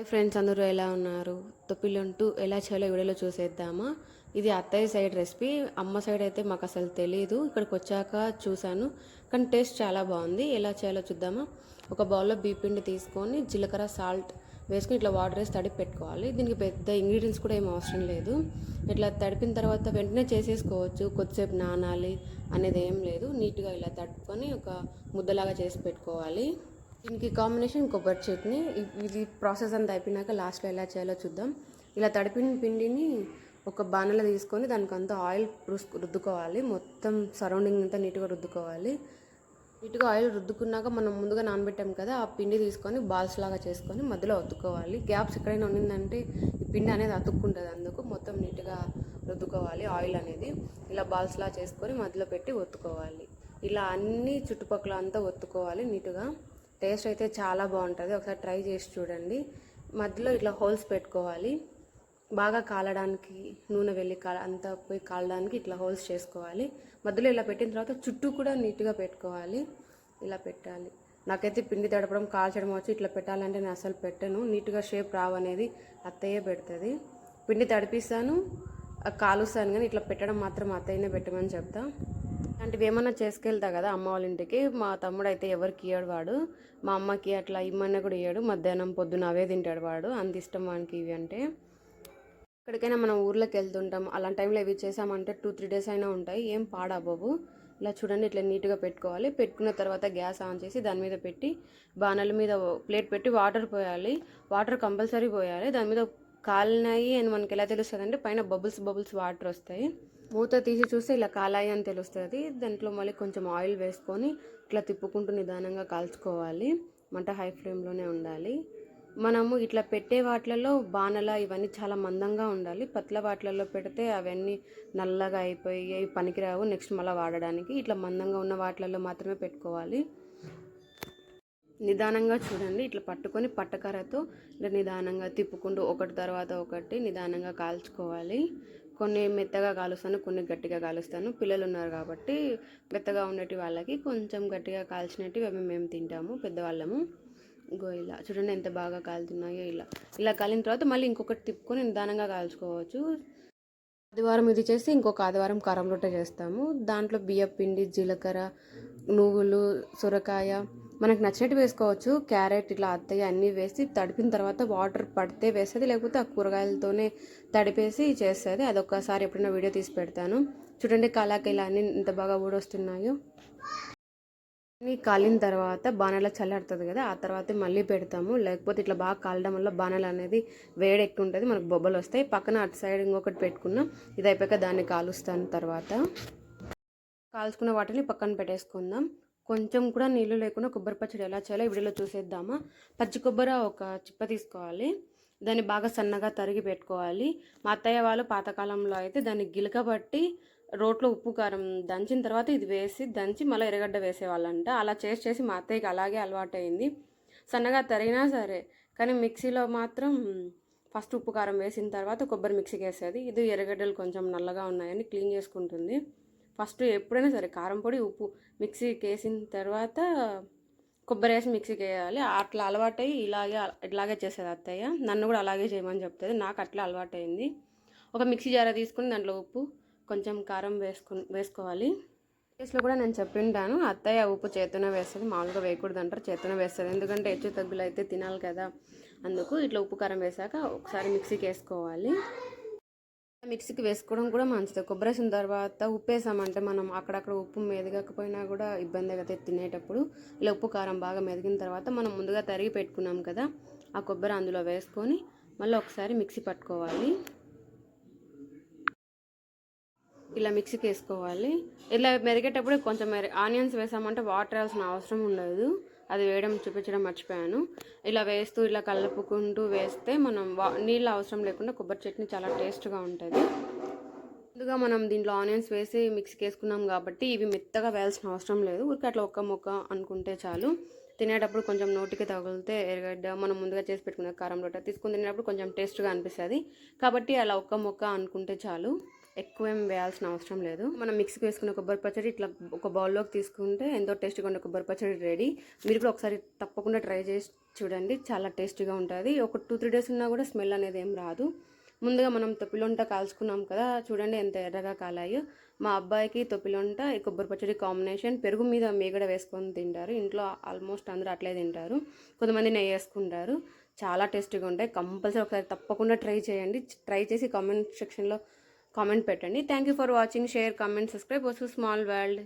Hi friends అందరూ ఎలా ఉన్నారు? తొప్పిలంటూ ఎలా చేయాలో వీడియోలో చూసేద్దామా. ఇది అత్తయ్య సైడ్ రెసిపీ. అమ్మ సైడ్ అయితే మాకు అసలు తెలియదు ఇక్కడికి వచ్చాక చూశాను కానీ టేస్ట్ చాలా బాగుంది. ఎలా చేయాలో చూద్దామా. ఒక బౌల్లో బీపిండి తీసుకొని జీలకర్ర సాల్ట్ వేసుకొని ఇట్లా వాటర్ వేసి తడిపి పెట్టుకోవాలి. దీనికి పెద్ద ఇంగ్రీడియంట్స్ కూడా ఏం అవసరం లేదు. ఇట్లా తడిపిన తర్వాత వెంటనే చేసేసుకోవచ్చు. కొద్దిసేపు నానాలి అనేది ఏం లేదు. నీట్గా ఇలా తడుపుకొని ఒక ముద్దలాగా చేసి పెట్టుకోవాలి. దీనికి కాంబినేషన్ కొబ్బరి చట్నీ. ఇది ప్రాసెస్ అంతా అయిపోయినాక లాస్ట్లో ఎలా చేయాలో చూద్దాం. ఇలా తడిపిన పిండిని ఒక బాణలో తీసుకొని దానికి అంతా ఆయిల్ రుద్దుకోవాలి. మొత్తం సరౌండింగ్ అంతా నీట్గా రుద్దుకోవాలి. నీట్గా ఆయిల్ రుద్దుకున్నాక మనం ముందుగా నానబెట్టాం కదా ఆ పిండి తీసుకొని బాల్స్ లాగా చేసుకొని మధ్యలో అతుక్కోవాలి. గ్యాప్స్ ఎక్కడైనా ఉన్నిందంటే ఈ పిండి అనేది అతుక్కుంటుంది అందుకు మొత్తం నీట్గా రుద్దుకోవాలి ఆయిల్ అనేది. ఇలా బాల్స్ లాగా చేసుకొని మధ్యలో పెట్టి ఒత్తుకోవాలి. ఇలా అన్ని చుట్టుపక్కల అంతా ఒత్తుకోవాలి నీట్గా. టేస్ట్ అయితే చాలా బాగుంటుంది. ఒకసారి ట్రై చేసి చూడండి. మధ్యలో ఇట్లా హోల్స్ పెట్టుకోవాలి. బాగా కాలడానికి నూనె వెళ్ళి కాల అంతా పోయి కాలడానికి ఇట్లా హోల్స్ చేసుకోవాలి. మధ్యలో ఇలా పెట్టిన తర్వాత చుట్టూ కూడా నీట్గా పెట్టుకోవాలి. ఇలా పెట్టాలి. నాకైతే పిండి తడపడం కాల్చడం వచ్చి ఇట్లా పెట్టాలంటే నేను అసలు పెట్టను. నీట్గా షేప్ రావనేది అత్తయ్యే పెడుతుంది. పిండి తడిపిస్తాను కాలుస్తాను కానీ ఇట్లా పెట్టడం మాత్రం అత్తయ్యనే పెట్టమని చెప్తా. ఇలాంటివి ఏమన్నా చేసుకెళ్తా కదా అమ్మ వాళ్ళ ఇంటికి. మా తమ్ముడు అయితే ఎవరికి ఇయ్యాడు వాడు. మా అమ్మకి అట్లా ఇమ్మన్నా కూడా ఇయ్యాడు. మధ్యాహ్నం పొద్దున అవే తింటాడు వాడు. అంత ఇష్టం వానికి ఇవి అంటే. ఎక్కడికైనా మనం ఊర్లోకి వెళ్తుంటాం. అలాంటి టైంలో ఇవి చేసామంటే టూ త్రీ డేస్ అయినా ఉంటాయి. ఏం పాడబోవు ఇలా చూడండి ఇట్లా నీట్గా పెట్టుకోవాలి. పెట్టుకున్న తర్వాత గ్యాస్ ఆన్ చేసి దాని మీద పెట్టి బాణల మీద ప్లేట్ పెట్టి వాటర్ పోయాలి. వాటర్ కంపల్సరీ పోయాలి. దాని మీద కాలినాయి అని మనకి ఎలా తెలుస్తుంది అంటే పైన బబుల్స్ బబుల్స్ వాటర్ వస్తాయి. మూత తీసి చూస్తే ఇలా కాలాయి అని తెలుస్తుంది. దాంట్లో మళ్ళీ కొంచెం ఆయిల్ వేసుకొని ఇట్లా తిప్పుకుంటూ నిదానంగా కాల్చుకోవాలి. మంట హై ఫ్లేమ్లోనే ఉండాలి. మనము ఇట్లా పెట్టే వాటిలలో బాణల ఇవన్నీ చాలా మందంగా ఉండాలి. పట్ల వాటిలలో పెడితే అవన్నీ నల్లగా అయిపోయి అవి పనికిరావు. నెక్స్ట్ మళ్ళీ వాడడానికి ఇట్లా మందంగా ఉన్న వాటిలలో మాత్రమే పెట్టుకోవాలి. నిదానంగా చూడండి. ఇట్లా పట్టుకొని పట్టకర్రతో ఇట్లా నిదానంగా తిప్పుకుంటూ ఒకటి తర్వాత ఒకటి నిదానంగా కాల్చుకోవాలి. కొన్ని మెత్తగా కాలుస్తాను కొన్ని గట్టిగా కాలుస్తాను. పిల్లలు ఉన్నారు కాబట్టి మెత్తగా ఉండేటి వాళ్ళకి కొంచెం గట్టిగా కాల్చినట్టు అవి మేము తింటాము పెద్దవాళ్ళము. ఇంకో ఇలా చూడండి ఎంత బాగా కాలుతున్నాయో ఇలా. ఇలా కాలిన తర్వాత మళ్ళీ ఇంకొకటి తిప్పుకొని నిదానంగా కాల్చుకోవచ్చు. ఆదివారం ఇది చేసి ఇంకొక ఆదివారం కారం రొట్టె చేస్తాము. దాంట్లో బియ్యం పిండి జీలకర్ర నువ్వులు సొరకాయ మనకు నచ్చినట్టు వేసుకోవచ్చు. క్యారెట్ ఇట్లా అత్తయ్య అన్నీ వేసి తడిపిన తర్వాత వాటర్ పడితే వేస్తుంది లేకపోతే ఆ కూరగాయలతోనే తడిపేసి చేస్తుంది అదొకసారి ఎప్పుడైనా వీడియో తీసి పెడతాను. చూడండి కాలాకి ఇలా అన్ని ఇంత బాగా ఊడొస్తున్నాయో. అన్నీ కాలిన తర్వాత బాణాల చల్లారుతుంది కదా ఆ తర్వాత మళ్ళీ పెడతాము. లేకపోతే ఇట్లా బాగా కాలడం వల్ల బాణాలు అనేది వేడి ఎక్కువ ఉంటుంది మనకు బొబ్బలు వస్తాయి. పక్కన అటు సైడ్ ఇంకొకటి పెట్టుకున్నాం. ఇది అయిపోయాక దాన్ని కాలుస్తాను తర్వాత. కాల్చుకున్న వాటిని పక్కన పెట్టేసుకుందాం. కొంచెం కూడా నీళ్ళు లేకుండా కొబ్బరి పచ్చడి ఎలా చేయాలో ఈ వీడియోలో చూసేద్దామా. పచ్చి కొబ్బరి ఒక చిప్ప తీసుకోవాలి. దాన్ని బాగా సన్నగా తరిగి పెట్టుకోవాలి. మా అత్తయ్య వాళ్ళు పాతకాలంలో అయితే దాన్ని గిలకబట్టి రోట్లో ఉప్పు కారం దంచిన తర్వాత ఇది వేసి దంచి మళ్ళీ ఎర్రగడ్డ వేసేవాళ్ళంట. అలా చేసి చేసి మా అత్తయ్యకి అలాగే అలవాటైంది. సన్నగా తరిగినా సరే కానీ మిక్సీలో మాత్రం ఫస్ట్ ఉప్పు కారం వేసిన తర్వాత కొబ్బరి మిక్సీకి వేసేది. ఇది ఎర్రగడ్డలు కొంచెం నల్లగా ఉన్నాయని క్లీన్ చేసుకుంటుంది. ఫస్ట్ ఎప్పుడైనా సరే కారం పొడి ఉప్పు మిక్సీకి వేసిన తర్వాత కొబ్బరి వేసి మిక్సీకి వేయాలి అట్లా అలవాటై ఇలాగే ఇలాగే చేసేది అత్తయ్య. నన్ను కూడా అలాగే చేయమని చెప్తుంది. నాకు అట్లా అలవాటైంది ఒక మిక్సీ జార తీసుకుని దాంట్లో ఉప్పు కొంచెం కారం వేసుకు వేసుకోవాలి. కేసులో కూడా నేను చెప్పింటాను. అత్తయ్య ఉప్పు చేతనే వేస్తుంది. మామూలుగా వేయకూడదు అంటారు. చేతనే వేస్తుంది. ఎందుకంటే హెచ్చు తగ్గులు అయితే తినాలి కదా. అందుకు ఇట్లా ఉప్పు కారం వేసాక ఒకసారి మిక్సీకి వేసుకోవాలి మిక్సీకి వేసుకోవడం కూడా మంచిది. కొబ్బరి వేసిన తర్వాత ఉప్పు వేసామంటే మనం అక్కడక్కడ ఉప్పు మెదగకపోయినా కూడా ఇబ్బంది అయితే తినేటప్పుడు. ఇలా ఉప్పు కారం బాగా మెదిగిన తర్వాత మనం ముందుగా తరిగి పెట్టుకున్నాం కదా ఆ కొబ్బరి అందులో వేసుకొని మళ్ళీ ఒకసారి మిక్సీ పట్టుకోవాలి. ఇలా మిక్సీకి వేసుకోవాలి. ఇలా మెరిగేటప్పుడు కొంచెం ఆనియన్స్ వేసామంటే వాటర్ వేయాల్సిన అవసరం ఉండదు. అది వేయడం చూపించడం మర్చిపోయాను. ఇలా వేస్తూ ఇలా కలుపుకుంటూ వేస్తే మనం వా నీళ్ళు అవసరం లేకుండా కొబ్బరి చట్నీ చాలా టేస్ట్గా ఉంటుంది. ముందుగా మనం దీంట్లో ఆనియన్స్ వేసి మిక్సీకి వేసుకున్నాం కాబట్టి ఇవి మెత్తగా వేయాల్సిన అవసరం లేదు. ఊరికి అట్లా ఒక్క మొక్క అనుకుంటే చాలు. తినేటప్పుడు కొంచెం నోటికి తగిలితే ఎరగడ్డ మనం ముందుగా చేసి పెట్టుకున్న కారం రొట్టె తీసుకుని తినేటప్పుడు కొంచెం టేస్ట్గా అనిపిస్తుంది. కాబట్టి అలా ఒక్క మొక్క అనుకుంటే చాలు. ఎక్కువ ఏం వేయాల్సిన అవసరం లేదు. మనం మిక్సీకి వేసుకున్న కొబ్బరి పచ్చడి ఇట్లా ఒక బౌల్లోకి తీసుకుంటే ఎంతో టేస్ట్గా ఉండే కొబ్బరి పచ్చడి రెడీ. మీరు కూడా ఒకసారి తప్పకుండా ట్రై చేసి చూడండి. చాలా టేస్టీగా ఉంటుంది. ఒక టూ త్రీ డేస్ ఉన్నా కూడా స్మెల్ అనేది ఏం రాదు. ముందుగా మనం తొప్పిలొంట కాల్చుకున్నాం కదా చూడండి ఎంత ఎర్రగా కాలాయో. మా అబ్బాయికి తొప్పిలొంట ఈ కొబ్బరి పచ్చడి కాంబినేషన్ పెరుగు మీద మీగడ వేసుకొని తింటారు. ఇంట్లో ఆల్మోస్ట్ అందరూ అట్లే తింటారు. కొంతమంది నెయ్యి వేసుకుంటారు. చాలా టేస్టీగా ఉంటాయి. కంపల్సరీ ఒకసారి తప్పకుండా ట్రై చేయండి. ట్రై చేసి కామెంట్ సెక్షన్లో కామెంట్ పెట్టండి. Thank you for watching share comment subscribe వస్తు స్మాల్ వరల్డ్